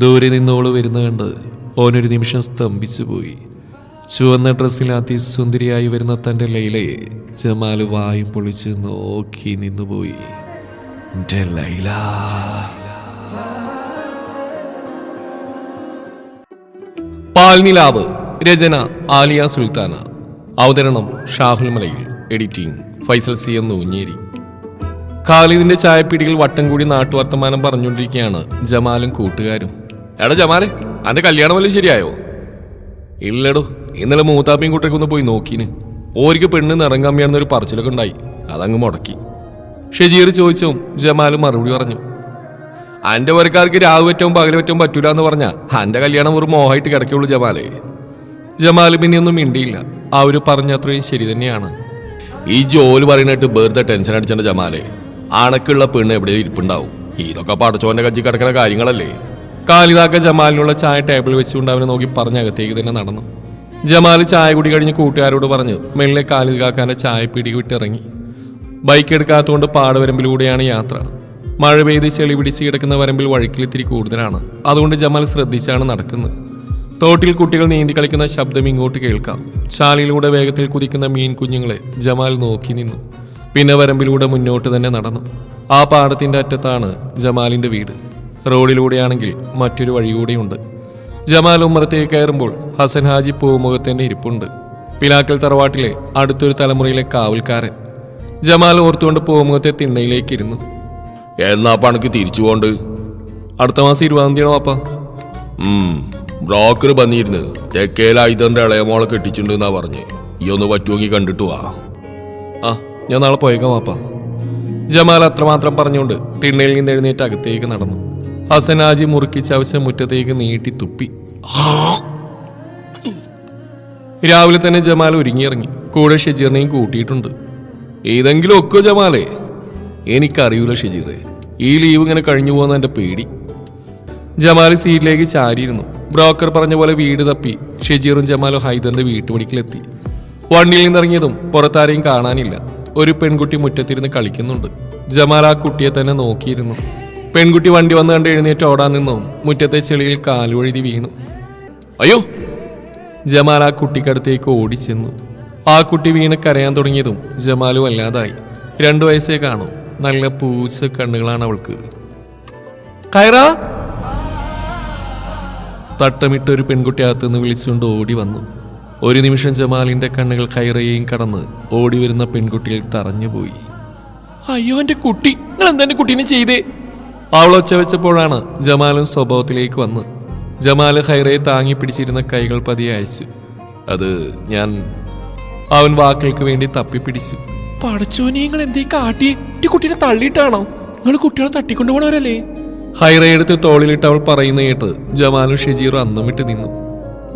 ദൂരെ നിന്നോൾ വരുന്ന കണ്ട് ഓനൊരു നിമിഷം സ്തംഭിച്ചു പോയി ചുവന്ന ഡ്രസ്സിൽ അതിസുന്ദരിയായി വരുന്ന തന്റെ ലൈലയെ ജമാൽ വായും പൊളിച്ച് നോക്കി നിന്നുപോയി. ലൈല. പാൽനിലാവ് രചന ആലിയ സുൽത്താന. അവതരണം Shahul Malayil. Editing Faisal C M Noonjeri. ഖാലിദിന്റെ ചായപ്പീടികൾ വട്ടം കൂടി നാട്ടുവർത്തമാനം പറഞ്ഞുകൊണ്ടിരിക്കുകയാണ് ജമാലും കൂട്ടുകാരും. എടാ ജമാലെ അന്റെ കല്യാണം വല്ലതും ശരിയായോ? ഇല്ലടോ ഇന്നലെ മൂത്താപ്പിയും കുട്ടിയൊക്കെ ഒന്ന് പോയി നോക്കീന്. ഓരിക്ക് പെണ്ണ് നിറങ്ങാമ്മിയാണെന്നൊരു പറച്ചിലൊക്കെ ഉണ്ടായി. അതങ്ങ് മുടക്കി. ഷെജീർ ചോദിച്ചും ജമാൽ മറുപടി പറഞ്ഞു. അന്റെ വരക്കാർക്ക് രാവ് പറ്റവും പകൽ പറ്റവും പറ്റൂല എന്ന് പറഞ്ഞ അന്റെ കല്യാണം ഒരു മോഹമായിട്ട് കിടക്കുള്ളൂ ജമാലേ. ജമാൽ പിന്നെ ഒന്നും മിണ്ടിയില്ല. അവർ പറഞ്ഞത്രയും ശരി തന്നെയാണ്. ഈ ജോലി പറയുന്നിട്ട് വെറുതെ ടെൻഷൻ അടിച്ചേണ്ട ജമാലെ. അണക്കുള്ള പെണ്ണ് എവിടെയും ഇരിപ്പുണ്ടാവും. ഇതൊക്കെ പടച്ചോന്റെ കജ്ജി കിടക്കുന്ന കാര്യങ്ങളല്ലേ? കാലിതാക്ക ജമാലിനുള്ള ചായ ടേബിളിൽ വെച്ചുകൊണ്ട് അവനെ നോക്കി പറഞ്ഞ അകത്തേക്ക് തന്നെ നടന്നു. ജമാൽ ചായ കുടി കഴിഞ്ഞ് കൂട്ടുകാരോട് പറഞ്ഞു മെല്ലെ കാലിതാക്കാന്റെ ചായ പിടി വിട്ടിറങ്ങി ബൈക്ക് എടുക്കാത്തതുകൊണ്ട് പാടവരമ്പിലൂടെയാണ് യാത്ര. മഴ പെയ്ത് ചെളി പിടിച്ച് കിടക്കുന്ന വരമ്പിൽ വഴുക്കിലിത്തിരി കൂടുതലാണ്. അതുകൊണ്ട് ജമാൽ ശ്രദ്ധിച്ചാണ് നടക്കുന്നത്. തോട്ടിൽ കുട്ടികൾ നീന്തി കളിക്കുന്ന ശബ്ദം ഇങ്ങോട്ട് കേൾക്കാം. ചാലിലൂടെ വേഗത്തിൽ കുതിക്കുന്ന മീൻ കുഞ്ഞുങ്ങളെ ജമാൽ നോക്കി നിന്നു. പിന്നെ വരമ്പിലൂടെ മുന്നോട്ട് തന്നെ നടന്നു. ആ പാടത്തിന്റെ അറ്റത്താണ് ജമാലിന്റെ വീട്. റോഡിലൂടെയാണെങ്കിൽ മറ്റൊരു വഴി കൂടിയുണ്ട്. ജമാൽ ഉമ്മറത്തേക്ക് കയറുമ്പോൾ ഹസൻ ഹാജി പൂമുഖത്തിന്റെ ഇരിപ്പുണ്ട്. പിലാക്കൽ തറവാട്ടിലെ അടുത്തൊരു തലമുറയിലെ കാവൽക്കാരൻ ജമാൽ ഓർത്തുകൊണ്ട് പൂമുഖത്തെ തിണ്ണയിലേക്ക് ഇരുന്നു എന്നാ പണക്ക് തിരിച്ചു പോണ്ട്? അടുത്ത മാസം ഇരുപതാം തീയതി വാപ്പ ബ്രോക്കർ വന്നിരുന്ന് തെക്കേലായുധന്റെ ഇളയമോളെ കെട്ടിച്ചിട്ടുണ്ടെന്നാ പറഞ്ഞ്. ഈ ഒന്ന് പറ്റുമെങ്കിൽ കണ്ടിട്ട് വാ. ആ ഞാൻ നാളെ പോയേക്കാം വാപ്പ. ജമാൽ അത്രമാത്രം പറഞ്ഞുകൊണ്ട് തിണ്ണയിൽ നിന്ന് എഴുന്നേറ്റ് അകത്തേക്ക് നടന്നു. ഹസനാജി മുറുക്കിച്ച് അവശ്യം മുറ്റത്തേക്ക് നീട്ടി തുപ്പി. രാവിലെ തന്നെ ജമാൽ ഒരുങ്ങിയിറങ്ങി. കൂടെ ഷെജീറിനെയും കൂട്ടിയിട്ടുണ്ട്. ഏതെങ്കിലും ഒക്കെ ജമാലേ എനിക്കറിയൂല ഷജീറെ. ഈ ലീവ് ഇങ്ങനെ കഴിഞ്ഞു പോകുന്ന എന്റെ പേടി. ജമാൽ സീറ്റിലേക്ക് ചാരിയിരുന്നു. ബ്രോക്കർ പറഞ്ഞ പോലെ വീട് തപ്പി. ഷജീറും ജമാലും ഹൈദറിന്റെ വീട്ടുപടിക്കലെത്തി. വണ്ടിയിൽ നിന്നിറങ്ങിയതും പുറത്താരെയും കാണാനില്ല. ഒരു പെൺകുട്ടി മുറ്റത്തിരുന്ന് കളിക്കുന്നുണ്ട്. ജമാൽ ആ കുട്ടിയെ തന്നെ നോക്കിയിരുന്നു. പെൺകുട്ടി വണ്ടി വന്ന് കണ്ട് എഴുന്നേറ്റ് ഓടാൻ നിന്നു. മുറ്റത്തെ ചെളിയിൽ കാലുവഴുതി വീണു. അയ്യോ! ജമാൽ ആ കുട്ടിക്കടുത്തേക്ക് ഓടിച്ചെന്നു. ആ കുട്ടി വീണ് കരയാൻ തുടങ്ങിയതും ജമാലും അല്ലാതായി. രണ്ടു വയസ്സേ കാണും. നല്ല പൂച്ച കണ്ണുകളാണ് അവൾക്ക്. കയറ! തട്ടമിട്ട് ഒരു പെൺകുട്ടി അകത്തുനിന്ന് വിളിച്ചുകൊണ്ട് ഓടി വന്നു. ഒരു നിമിഷം ജമാലിന്റെ കണ്ണുകൾ കയറയെയും കടന്ന് ഓടി വരുന്ന പെൺകുട്ടിയിൽ തറഞ്ഞുപോയി. അയ്യോ എന്റെ കുട്ടി. നിങ്ങൾ എന്താ കുട്ടീനെ ചെയ്തേ? അവൾ ഒച്ച വെച്ചപ്പോഴാണ് ജമാലും സ്വഭാവത്തിലേക്ക് വന്ന്. ജമാൽ ഹൈറയെ താങ്ങി പിടിച്ചിരുന്ന കൈകൾ പതിയെ അയച്ചു. അത് ഞാൻ അവൻ വാക്കുകൾക്ക് വേണ്ടി തപ്പി പിടിച്ചു. പടച്ചോനെ നിങ്ങൾ എന്തേ കാട്ടി? ഈ കുട്ടീനെ തള്ളിയിട്ടാണോ? നിങ്ങൾ കുട്ടികളെ തട്ടിക്കൊണ്ടുപോകണവരല്ലേ ഹൈറയെടുത്ത് തോളിലിട്ട് അവൾ പറയുന്ന കേട്ട് ജമാലും ഷെജീറും അന്നം വിട്ട് നിന്നു.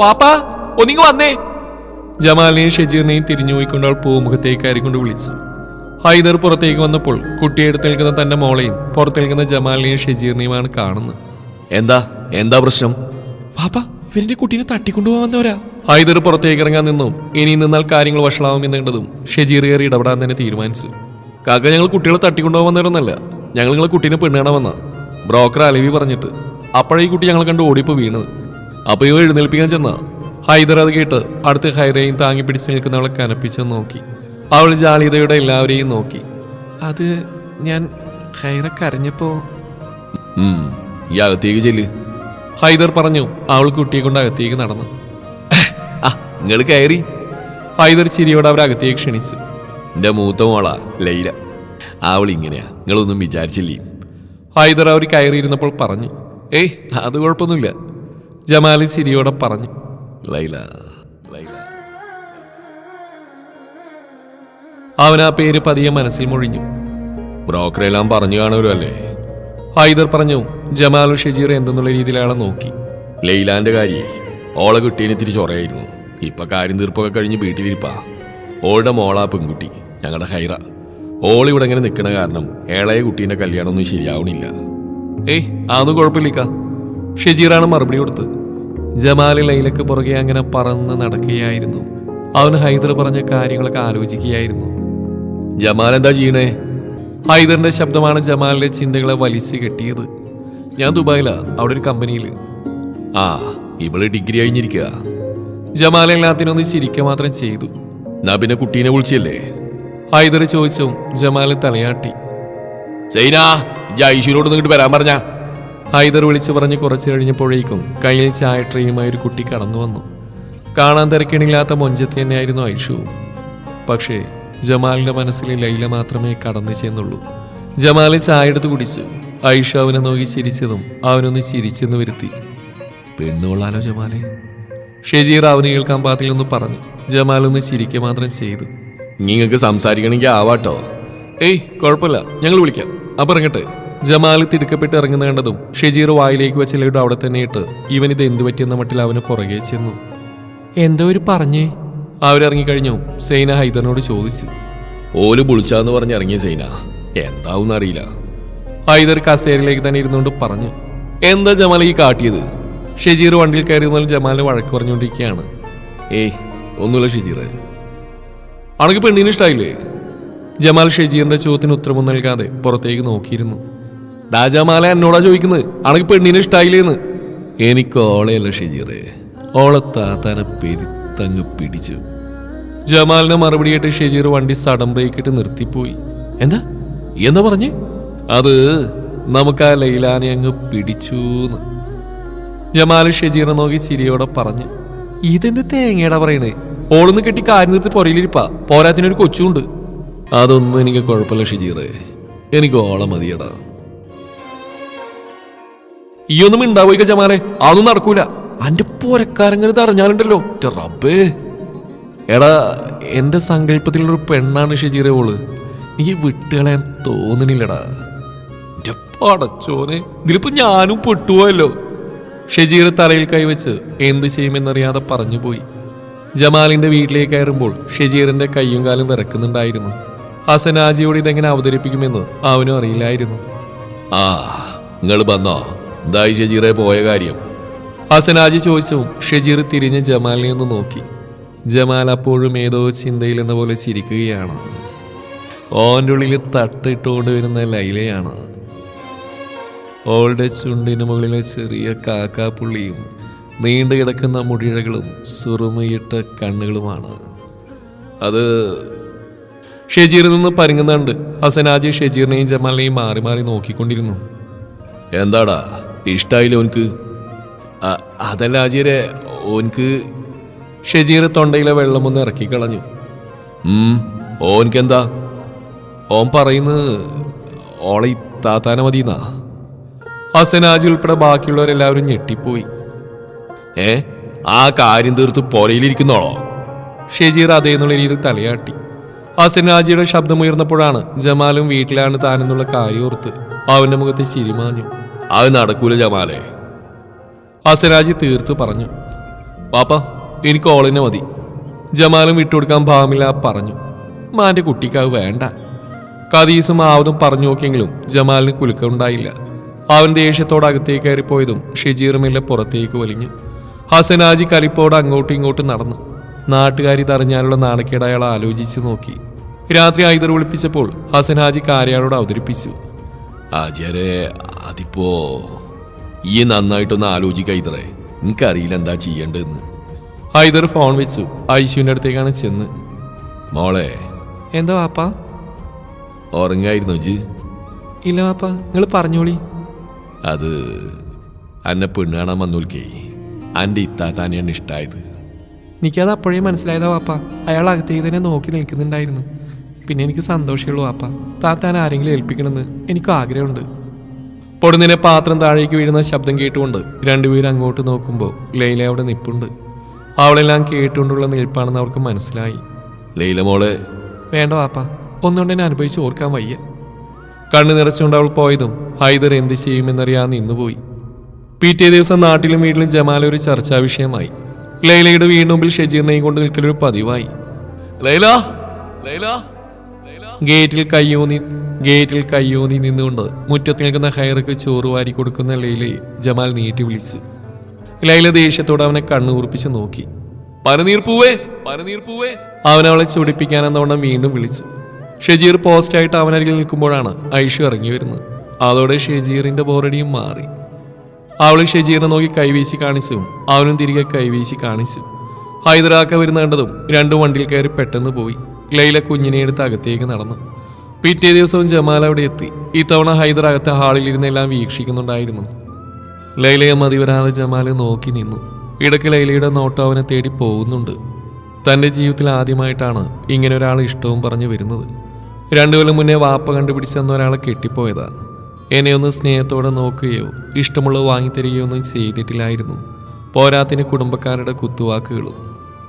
വാപ്പാ ഒന്നിങ്ങ് വന്നേ. ജമാലിനെയും ഷെജീറിനെയും തിരിഞ്ഞു പോയിക്കൊണ്ട് അവൾ പൂമുഖത്തേക്കാരി കൊണ്ട് വിളിച്ചു. ഹൈദർ പുറത്തേക്ക് വന്നപ്പോൾ കുട്ടിയെ എടുത്തേൽക്കുന്ന തന്റെ മോളെയും പുറത്തേൽക്കുന്ന ജമാലിനെയും ഷെജീറിനെയുമാണ് കാണുന്നത്. എന്താ? എന്താ പ്രശ്നം? പാപ്പ ഇവരിന്റെ കുട്ടീനെ തട്ടിക്കൊണ്ടുപോകാൻ വന്നവരാ. ഹൈദർ പുറത്തേക്ക് ഇറങ്ങാൻ നിന്നും. ഇനി നിന്നാൽ കാര്യങ്ങൾ വഷളാവും കണ്ടതും ഷെജീർ കയറി ഇടപെടാൻ തന്നെ തീരുമാനിച്ചു. കാക്ക ഞങ്ങൾ കുട്ടികളെ തട്ടിക്കൊണ്ടുപോകാൻ വന്നവരൊന്നല്ല. ഞങ്ങൾ നിങ്ങളെ കുട്ടീനെ പെണ്ണ് കാണാൻ വന്ന. ബ്രോക്കർ അലവി പറഞ്ഞിട്ട് അപ്പോഴേ ഈ കുട്ടി ഞങ്ങളെ കണ്ട് ഓടിപ്പോ വീണത്. അപ്പൊ ഇവ എഴുന്നേൽപ്പിക്കാൻ ചെന്ന. ഹൈദർ അത് കേട്ട് അടുത്ത് ഹൈറയും താങ്ങി പിടിച്ച് നിൽക്കുന്നവളെ കനപ്പിച്ച് നോക്കി. അവൾ ജാളിതയുടെ എല്ലാവരെയും നോക്കി. അത് ഞാൻ ഹൈറ കരഞ്ഞപ്പോ ഈ അകത്തേക്ക് ചെല്ല്. ഹൈദർ പറഞ്ഞു അവൾ കുട്ടിയെ കൊണ്ട് അകത്തേക്ക് നടന്നു. ആ നിങ്ങൾ കയറി. ഹൈദർ ചിരിയോടെ അവർ അകത്തേക്ക് ക്ഷണിച്ചു. എന്റെ മൂത്ത മോളാ ലൈല. അവൾ ഇങ്ങനെയാ നിങ്ങളൊന്നും വിചാരിച്ചില്ലേ? ഹൈദർ അവർ കയറിയിരുന്നപ്പോൾ പറഞ്ഞു ഏയ് അത് കുഴപ്പമൊന്നുമില്ല. ജമാലി ചിരിയോടെ പറഞ്ഞു ലൈല ലൈല അവൻ ആ പേര് പതിയെ മനസ്സിൽ മുഴിഞ്ഞു. ബ്രോക്കറെല്ലാം പറഞ്ഞു കാണുമല്ലോ അല്ലേ ഹൈദർ പറഞ്ഞു ജമാലു ഷജീർ എന്തെന്നുള്ള രീതിയിൽ അയാളെ നോക്കി. ലൈലാന്റെ കാര്യേ ഓളെ കുട്ടീനെ തിരിച്ചൊറയായിരുന്നു ഇപ്പൊ കാര്യം തീർപ്പൊക്കെ കഴിഞ്ഞ് വീട്ടിലിരിപ്പാ. ഓളുടെ മോളാ പെൺകുട്ടി ഞങ്ങളുടെ ഹൈറ. ഓളിവിടെ ഇങ്ങനെ നിൽക്കണ കാരണം ഏളയ കുട്ടീന്റെ കല്യാണമൊന്നും ശരിയാവണില്ല. ഏയ് അതൊന്നും കുഴപ്പമില്ലിക്ക. ഷെജീറാണ് മറുപടി കൊടുത്ത് ജമാലി ലൈലക്ക് പുറകെ അങ്ങനെ പറന്ന് നടക്കുകയായിരുന്നു. അവൻ ഹൈദർ പറഞ്ഞ കാര്യങ്ങളൊക്കെ ആലോചിക്കുകയായിരുന്നു. ജമാൽ എന്താ ചെയ്യണേ? ഹൈദറിന്റെ ശബ്ദമാണ് ജമാലിന്റെ ചിന്തകളെ വലിച്ചു കെട്ടിയത്. ഞാൻ ദുബായിലാ അവിടെ ഒരു കമ്പനിയിൽ ആ ഇവൾ ഡിഗ്രി കഴിഞ്ഞിരിക്കുക ജമാൽ എല്ലാത്തിനൊന്ന് ചിരിക്കുക മാത്രം ചെയ്തു. നാ പിന്നെ കുട്ടീനെ വിളിച്ചല്ലേ? ഹൈദർ ചോദിച്ചും ജമാൽ തലയാട്ടി. ജൈഷുവിനോട് നിങ്ങോട്ട് വരാൻ പറഞ്ഞ. ഹൈദർ വിളിച്ചു പറഞ്ഞ് കുറച്ചു കഴിഞ്ഞപ്പോഴേക്കും കയ്യിൽ ചായ ട്രെയുമായി ഒരു കുട്ടി കടന്നു വന്നു. കാണാൻ തിരക്കിണില്ലാത്ത മൊഞ്ചത്തി തന്നെയായിരുന്നു ഐഷു. പക്ഷേ ജമാലിന്റെ മനസ്സിൽ ലൈല മാത്രമേ കടന്നു ചെന്നുള്ളൂ. ജമാലി ചായ എടുത്ത് കുടിച്ചു. ഐഷ അവനെ നോക്കി ചിരിച്ചതും അവനൊന്ന് ചിരിച്ചെന്ന് വരുത്തി. പെണ്ണുകൊള്ളാലോ ജമാലെ? ഷെജീർ അവന് കേൾക്കാൻ പാത്തിലൊന്ന് പറഞ്ഞു. ജമാൽ ഒന്ന് ചിരിക്കുക മാത്രം ചെയ്തു. നിങ്ങൾക്ക് സംസാരിക്കണമെങ്കിൽ ആവാട്ടോ. ഏയ് കുഴപ്പമില്ല. ഞങ്ങൾ വിളിക്കാം. അപ്പൊ ഇറങ്ങട്ടെ. ജമാൽ തിടുക്കപ്പെട്ട് ഇറങ്ങുന്ന കണ്ടതും ഷെജീർ വായിലേക്ക് വെച്ച ലഡു അവിടെ തന്നെ ഇട്ട് ഇവൻ ഇത് എന്ത് പറ്റിയെന്ന മട്ടിൽ അവന് പുറകെ ചെന്നു. എന്തോ ഒരു പറഞ്ഞേ? അവരിറങ്ങിക്കഴിഞ്ഞു. സൈന ഹൈദറിനോട് ചോദിച്ചു. ഓൽ പൊളിച്ചാന്ന് പറഞ്ഞ് ഇറങ്ങിയ സൈന എന്താവും അറിയില്ല. ഹൈദർ കസേരയിലേക്ക് തന്നെ ഇരുന്നുകൊണ്ട് പറഞ്ഞു എന്താ ജമാൽ ഈ കാട്ടിയത്? ഷെജീർ വണ്ടിയിൽ കയറിയെന്നാൽ ജമാലിന് വഴക്ക് പറഞ്ഞുകൊണ്ടിരിക്കുകയാണ്. ഏയ് ഒന്നുമില്ല ഷെജീർ അണക്ക് പെണ്ണിന് ഇഷ്ടായില്ലേ? ജമാൽ ഷെജീറിന്റെ ചോദ്യത്തിന് ഉത്തരവും നൽകാതെ പുറത്തേക്ക് നോക്കിയിരുന്നു. ഡാ ജമാല എന്നോടാ ചോദിക്കുന്നത് അണക്ക് പെണ്ണിന് ഇഷ്ടായില്ലേന്ന്? എനിക്ക് ഓളയല്ല ഷെജീറെ. ഓളെ താത്താനെ പെരുത്തങ്ങ് പിടിച്ചു. ജമാലിനെ മറുപടിയായിട്ട് ഷെജീർ വണ്ടി സഡൻ ബ്രേക്കിട്ട് നിർത്തിപ്പോയി. എന്താ? എന്താ പറഞ്ഞേ? അത് നമുക്ക് ആ ലൈലാനെ അങ്ങ് പിടിച്ചൂന്ന്. ജമാൽ ഷെജീറിനെ നോക്കി ചിരിയോടെ പറഞ്ഞു. ഇതെന്ത് തേങ്ങയുടെ പറയണേ? ഓളൊന്ന് കെട്ടി കാര്യം നിർത്തി പുറയിലിരിപ്പാ പോരാത്തിനൊരു കൊച്ചുണ്ട്. അതൊന്നും എനിക്ക് കുഴപ്പമില്ല ഷെജീറെ. എനിക്ക് ഓളം മതിയടാ. ഈ ഒന്നും ഉണ്ടാവുക ജമാലെ? അതൊന്നും നടക്കൂല. അന്റെ പോരക്കാരങ്ങനെ അറിഞ്ഞാലുണ്ടല്ലോ. റബ്ബേ. എടാ എന്റെ സങ്കല്പത്തിലുള്ളൊരു പെണ്ണാണ് ഷജീറെ ഓൾ. നീ വിട്ടുകളയാൻ തോന്നണില്ലടാ. എന്റെ പടച്ചോനെ ഇതിലിപ്പോ ഞാനും പെട്ടുപോയല്ലോ. ഷെജീർ തലയിൽ കൈവച്ച് എന്ത് ചെയ്യുമെന്നറിയാതെ പറഞ്ഞുപോയി. ജമാലിന്റെ വീട്ടിലേക്ക് കയറുമ്പോൾ ഷെജീറിന്റെ കയ്യും കാലും വിറക്കുന്നുണ്ടായിരുന്നു. ഹസനാജിയോട് ഇതെങ്ങനെ അവതരിപ്പിക്കുമെന്ന് അവനും അറിയില്ലായിരുന്നു. ആ നിങ്ങൾ വന്നോ. എന്തായി ഷെജീറെ പോയ കാര്യം. ഹസനാജി ചോദിച്ചു ഷജീർ തിരിഞ്ഞ് ജമാലിനെ ഒന്ന് നോക്കി. ജമാൽ അപ്പോഴും ഏതോ ചിന്തയിൽ എന്ന പോലെ ചിരിക്കുകയാണ്. ഓന്റെ ഉള്ളിൽ തട്ടിട്ടുകൊണ്ട് വരുന്ന ലൈലയാണ്. ഓളുടെ ചുണ്ടിന് മുകളിലെ ചെറിയ കാക്കാപ്പുള്ളിയും നീണ്ടു കിടക്കുന്ന മുടിഴകളും സുറുമയിട്ട കണ്ണുകളുമാണ്. അത് ഷെജീറിൽ നിന്ന് പരുങ്ങുന്നുണ്ട്. ഹസനാജി ഷെജീറിനെയും ജമാലിനെയും മാറി മാറി നോക്കിക്കൊണ്ടിരുന്നു. എന്താടാ? ഇഷ്ടായില്ല ഓൻക്ക്? അതല്ല ആജിയരെ ഓൻക്ക് ഷെജീർ തൊണ്ടയിലെ വെള്ളം ഒന്ന് ഇറക്കി കളഞ്ഞു ഓൻക്കെന്താ? ഓൻ പറയുന്നത് ഓളെ താത്താന മതിന്നാ ഹസനാജി ഉൾപ്പെടെ ബാക്കിയുള്ളവരെല്ലാവരും ഞെട്ടിപ്പോയി. ഏ ആ കാര്യം തീർത്ത് പുരയിലിരിക്കുന്നോളോ? ഷെജീർ അതേന്നുള്ള രീതിയിൽ തലയാട്ടി. ഹസനാജിയുടെ ശബ്ദമുയർന്നപ്പോഴാണ് ജമാലും വീട്ടിലാണ് താനെന്നുള്ള കാര്യം ഓർത്ത് അവന്റെ മുഖത്ത് ചിരിമാഞ്ഞു അത് നടക്കൂല ജമാലെ. ഹസനാജി തീർത്തു പറഞ്ഞു പാപ്പ എനിക്ക് ഓളിനെ മതി. ജമാലും വിട്ടുകൊടുക്കാൻ ഭാവമില്ല പറഞ്ഞു മാന്റെ കുട്ടിക്കാവ് വേണ്ട. കദീസും ആവതും പറഞ്ഞു നോക്കിയെങ്കിലും ജമാലിന് കുലുക്കമുണ്ടായില്ല അവൻ ദേഷ്യത്തോട് അകത്തേക്ക് കയറിപ്പോയതും ഷിജീറുമില്ല പുറത്തേക്ക് വലിഞ്ഞു. ഹസനാജി കലിപ്പോട് അങ്ങോട്ടും ഇങ്ങോട്ടും നടന്നു. നാട്ടുകാരി തറിഞ്ഞാലുള്ള നാണക്കേട് അയാൾ ആലോചിച്ചു നോക്കി. രാത്രി ഐതർ വിളിപ്പിച്ചപ്പോൾ ഹസനാജി കാര്യാളോട് അവതരിപ്പിച്ചു. ആചാരെ അതിപ്പോ ഈ നന്നായിട്ടൊന്ന് ആലോചിക്ക ഇതറേ എനിക്കറിയില്ല എന്താ ചെയ്യേണ്ടതെന്ന്. ഹൈദർ ഫോൺ വെച്ചു. ഐശുവിന്റെ അടുത്തേക്കാണ് ചെന്ന്. മോളെ. എന്താ വാപ്പ? ഉറങ്ങായിരുന്നു ജി ഇല്ല വാപ്പ. നിങ്ങൾ പറഞ്ഞോളി. അത് അന്നെ പെണ്ണ് കാണാൻ വന്നോൽക്കേ. എന്റെ ഇത്താത്താനെയാണ് ഇഷ്ടമായത് എനിക്കത് അപ്പോഴേ മനസ്സിലായതാ വാപ്പ. അയാൾ അകത്തേക്ക് തന്നെ നോക്കി നിൽക്കുന്നുണ്ടായിരുന്നു. പിന്നെ എനിക്ക് സന്തോഷമുള്ളൂ വാപ്പ. താത്താൻ ആരെങ്കിലും ഏൽപ്പിക്കണമെന്ന് എനിക്ക് ആഗ്രഹമുണ്ട് പൊടുന്നിനെ പാത്രം താഴേക്ക് വീഴുന്ന ശബ്ദം കേട്ടുകൊണ്ട് രണ്ടുപേരും അങ്ങോട്ട് നോക്കുമ്പോൾ ലൈല അവിടെ നിപ്പുണ്ട്. അവളെല്ലാം കേട്ടുകൊണ്ടുള്ള നിൽപ്പാണെന്ന് അവർക്ക് മനസ്സിലായി. ലൈല മോളെ. വേണ്ട വാപ്പ ഒന്നുകൊണ്ട് എന്നെ അനുഭവിച്ച് ഓർക്കാൻ വയ്യ. കണ്ണു നിറച്ചുകൊണ്ട് അവൾ പോയതും ഹൈദർ എന്ത് ചെയ്യുമെന്നറിയാൻ നിന്നുപോയി. പിറ്റേ ദിവസം നാട്ടിലും വീട്ടിലും ജമാല ഒരു ചർച്ചാ വിഷയമായി. ലൈലയുടെ വീടിന് മുമ്പിൽ ഷെജീറിനെയും കൊണ്ട് നിൽക്കലൊരു പതിവായി. ലൈല. ലൈല. ഗേറ്റിൽ കയ്യൂന്നി ഗേറ്റിൽ കയ്യോന്നി നിന്നുകൊണ്ട് മുറ്റത്ത് നിൽക്കുന്ന ഹൈറക്ക് ചോറ് വാരി കൊടുക്കുന്ന ലൈലയെ ജമാൽ നീട്ടി വിളിച്ചു. ലൈല ദേഷ്യത്തോടെ അവനെ കണ്ണുകൂർപ്പിച്ച് നോക്കി. പനനീർ പൂവേ പനനീർ പൂവേ. അവൻ വീണ്ടും വിളിച്ചു. ഷെജീർ പോസ്റ്റായിട്ട് അവനരികിൽ നിൽക്കുമ്പോഴാണ് ഐഷു ഇറങ്ങി വരുന്നത്. അതോടെ ഷെജീറിന്റെ ബോറടിയും മാറി. അവൾ ഷെജീറിനെ നോക്കി കൈവീശി കാണിച്ചു അവനും തിരികെ കൈവീശി കാണിച്ചു. ഹൈദരാക്ക വരുന്ന കണ്ടതും രണ്ടു വണ്ടിയിൽ കയറി പെട്ടെന്ന് പോയി. ലൈല കുഞ്ഞിനെ എടുത്ത് അകത്തേക്ക് നടന്നു. പിറ്റേ ദിവസവും ജമാൽ അവിടെ എത്തി. ഇത്തവണ ഹൈദർ ഹാളിൽ ഇരുന്നെല്ലാം വീക്ഷിക്കുന്നുണ്ടായിരുന്നു. ലൈലയെ മതിവരാതെ ജമാൽ നോക്കി നിന്നു. ഇടയ്ക്ക് ലൈലയുടെ നോട്ടം അവനെ തേടി പോകുന്നുണ്ട്. തന്റെ ജീവിതത്തിൽ ആദ്യമായിട്ടാണ് ഇങ്ങനെ ഒരാൾ ഇഷ്ടവും പറഞ്ഞു വരുന്നത്. രണ്ടു കൊല്ലം മുന്നേ വാപ്പ കണ്ടുപിടിച്ചെന്ന ഒരാളെ കെട്ടിപ്പോയതാ. എന്നെ ഒന്ന് സ്നേഹത്തോടെ നോക്കുകയോ ഇഷ്ടമുള്ളത് വാങ്ങിത്തരികയോ ഒന്നും ചെയ്തിട്ടില്ലായിരുന്നു. പോരാത്തിന് കുടുംബക്കാരുടെ കുത്തുവാക്കുകളും.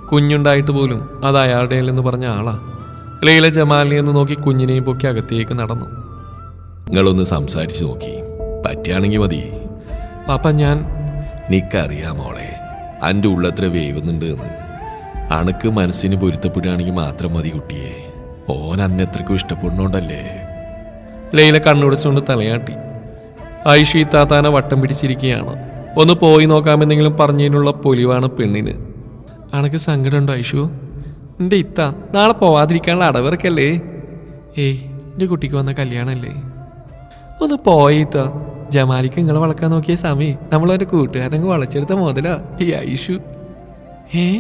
കുഞ്ഞുണ്ടായിട്ട് പോലും അത് അയാളുടെ അല്ലെന്ന് പറഞ്ഞ ആളാ. ലൈല ജമാലിനെ ഒന്ന് നോക്കി കുഞ്ഞിനെയും പൊക്കി അകത്തേക്ക് നടന്നു. നിങ്ങളൊന്ന് സംസാരിച്ചു നോക്കി. പറ്റുകയാണെങ്കിൽ മതി. പാപ്പ ഞാൻ നിക്കറിയാം മോളെ. എന്റെ ഉള്ളത്ര വേവുന്നുണ്ട് എന്ന്. അണക്ക് മനസ്സിന് പൊരുത്തപ്പെടുകയാണെങ്കിൽ മാത്രം മതി കുട്ടിയെ. ഓൻ അന്നെത്രക്കും ഇഷ്ടപ്പെടുന്നോണ്ടല്ലേ. ലൈല കണ്ണുടച്ചുകൊണ്ട് തലയാട്ടി. ഐഷി താത്താനെ വട്ടം പിടിച്ചിരിക്കുകയാണ്. ഒന്ന് പോയി നോക്കാമെന്നെങ്കിലും പറഞ്ഞതിനുള്ള പൊലിവാണ് പെണ്ണിന്. അണക്ക് സങ്കടമുണ്ടോ ഐഷു? എന്റെ ഇത്ത നാളെ പോവാതിരിക്കാനുള്ള അടവിറക്കല്ലേ? ഏയ് എന്റെ കുട്ടിക്ക് വന്ന കല്യാണമല്ലേ ഒന്ന് പോയിത്ത ജമാലിക്ക് നിങ്ങളെ വളക്കാൻ നോക്കിയ സമയം നമ്മളൊരു കൂട്ടുകാരനങ്ങ് വളച്ചെടുത്ത മുതലാ. ഈ ഐഷു. ഏ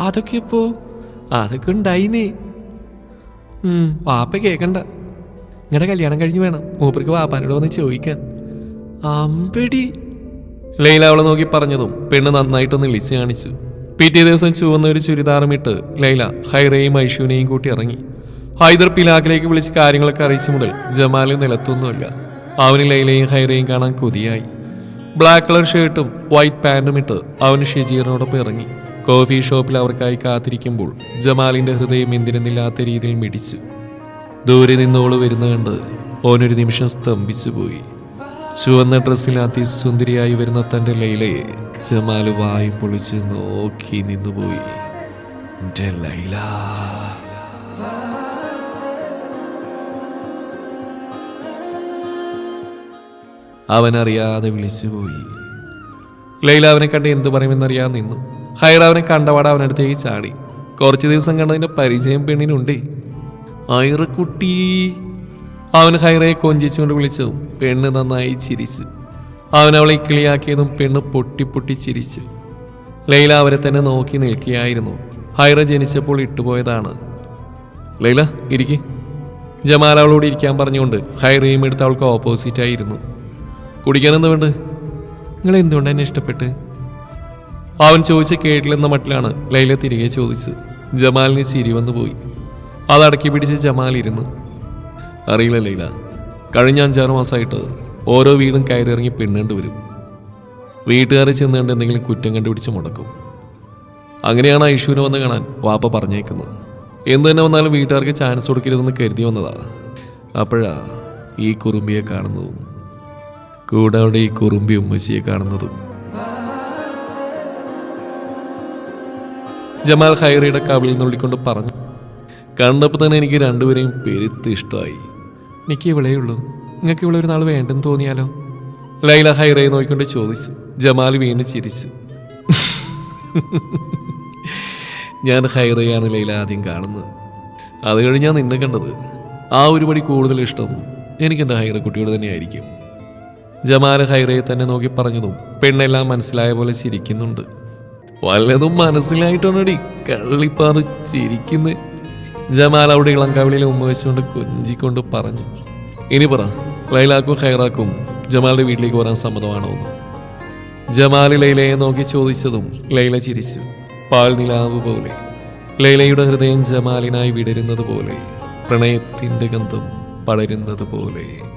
അതൊക്കെ ഇപ്പോ? അതൊക്കെ ഉണ്ടായിന്നേ. ഉം, വാപ്പ കേക്കണ്ട. നിങ്ങളുടെ കല്യാണം കഴിഞ്ഞ് വേണം. മൂപ്പർക്ക് വാപ്പാനോട് വന്ന് ചോദിക്കാൻ. അമ്പടി. ലൈല അവളെ നോക്കി പറഞ്ഞതും പെണ്ണ് നന്നായിട്ടൊന്ന് ലിസ് കാണിച്ചു. പിറ്റേ ദിവസം ചുവന്ന ഒരു ചുരിദാറുമിട്ട് ലൈല ഹൈറയും ഐഷുവിനെയും കൂട്ടി ഇറങ്ങി. ഹൈദർ പിലാക്കിലേക്ക് വിളിച്ച് കാര്യങ്ങളൊക്കെ അറിയിച്ചു മുതൽ ജമാൽ നിലത്തൊന്നുമില്ല. അവന് ലൈലയും ഹൈറയും കാണാൻ കൊതിയായി. ബ്ലാക്ക് കളർ ഷർട്ടും വൈറ്റ് പാന്റും ഇട്ട് അവൻ ഷെജീറിനോടൊപ്പം ഇറങ്ങി. കോഫി ഷോപ്പിൽ അവർക്കായി കാത്തിരിക്കുമ്പോൾ ജമാലിന്റെ ഹൃദയം എന്തിനെന്നില്ലാത്ത രീതിയിൽ മിടിച്ചു. ദൂരെ നിന്നോൾ വരുന്ന ഓനൊരു നിമിഷം സ്തംഭിച്ചു പോയി ചുവന്ന ഡ്രസ്സിൽ അതിസുന്ദരിയായി വരുന്ന തന്റെ ലൈലയെ ജമാൽ വായും പൊളിച്ച് നോക്കി നിന്നുപോയി. എന്റെ ലൈല. അവനറിയാതെ വിളിച്ചുപോയി. ലൈല അവനെ കണ്ട് എന്തു പറയുമെന്നറിയാൻ നിന്നു. ഹൈറ അവനെ കണ്ടപാട് അവനടുത്തേക്ക് ചാടി. കുറച്ച് ദിവസം കണ്ടതിന്റെ പരിചയം പെണ്ണിനുണ്ടേ. ഐറക്കുട്ടി. അവൻ ഹൈറയെ കൊഞ്ചിച്ചുകൊണ്ട് വിളിച്ചു പെണ്ണ് നന്നായി ചിരിച്ചു. അവൻ അവളെ കിളിയാക്കിയതും പെണ്ണ് പൊട്ടി പൊട്ടി ചിരിച്ചു. ലൈല അവരെ തന്നെ നോക്കി നിൽക്കുകയായിരുന്നു. ഹൈറ ജനിച്ചപ്പോൾ ഇട്ടുപോയതാണ്. ലൈല ഇരിക്ക്. ജമാൽ അവളോട് ഇരിക്കാൻ പറഞ്ഞുകൊണ്ട് ഹൈറയും എടുത്ത് അവൾക്ക് ഓപ്പോസിറ്റ് ആയിരുന്നു. കുടിക്കാൻ എന്താ വേണ്ട നിങ്ങൾ എന്തുകൊണ്ട് എന്നെ ഇഷ്ടപ്പെട്ട്? അവൻ ചോദിച്ച കേട്ടില്ലെന്ന മട്ടിലാണ് ലൈല തിരികെ ചോദിച്ചത്. ജമാലിന് ചിരി വന്നു പോയി അതടക്കി പിടിച്ച് ജമാൽ ഇരുന്നു. അറിയില്ല ലൈല. കഴിഞ്ഞ അഞ്ചാറ് മാസമായിട്ട് ഓരോ വീടും കയറി ഇറങ്ങി പെണ്ണേണ്ടി വരും. വീട്ടുകാരെ ചെന്നുകൊണ്ട് എന്തെങ്കിലും കുറ്റം കണ്ടുപിടിച്ച് മുടക്കും. അങ്ങനെയാണ് ഐഷുവിനെ വന്ന് കാണാൻ വാപ്പ പറഞ്ഞേക്കുന്നത്. എന്ത് തന്നെ വന്നാലും വീട്ടുകാർക്ക് ചാൻസ് കൊടുക്കരുതെന്ന് കരുതി വന്നതാ. അപ്പോഴാ ഈ കുറുമ്പിയെ കാണുന്നതും കൂടെ അവിടെ ഈ കുറുമ്പി ഉമ്മച്ചിയെ കാണുന്നതും. ജമാൽ ഹൈറയുടെ കവിളിൽ നുള്ളിക്കൊണ്ട് പറഞ്ഞു കണ്ടപ്പോൾ തന്നെ എനിക്ക് രണ്ടുപേരെയും പെരുത്ത് ഇഷ്ടമായി. എനിക്ക് ഇവളേ നിങ്ങൾക്ക് ഇവിടെ ഒരു നാൾ വേണ്ടെന്ന് തോന്നിയാലോ? ലൈല ഹൈറയെ നോക്കിക്കൊണ്ട് ചോദിച്ചു. ജമാൽ വീണ് ചിരിച്ചു. ഞാൻ ഹൈറയാണ് ലൈല ആദ്യം കാണുന്നത്. അത് കഴിഞ്ഞാൽ നിന്നെ കണ്ടത്. ആ ഒരു പടി കൂടുതൽ ഇഷ്ടം എനിക്കെന്റെ ഹൈറ കുട്ടിയോട് തന്നെയായിരിക്കും. ജമാൽ ഹൈറയെ തന്നെ നോക്കി പറഞ്ഞതും പെണ്ണെല്ലാം മനസ്സിലായ പോലെ ചിരിക്കുന്നുണ്ട്. വല്ലതും മനസ്സിലായിട്ടാണടി കള്ളിപ്പാറ് ചിരിക്കുന്നത് ജമാൽ അവിടെ ഇളം ഉമ്മ വെച്ചുകൊണ്ട് കൊഞ്ചിക്കൊണ്ട് പറഞ്ഞു ഇനി പറ ലൈലാക്കും ഹൈറാക്കും ജമാലിന്റെ വീട്ടിലേക്ക് വരാൻ സമ്മതമാണോ ജമാൽ ലൈലയെ നോക്കി ചോദിച്ചതും ലൈല ചിരിച്ചു പാൽ നിലാവ് പോലെ ലൈലയുടെ ഹൃദയം ജമാലിനായി വിടരുന്നത് പോലെ പ്രണയത്തിന്റെ ഗന്ധം പടരുന്നത് പോലെ.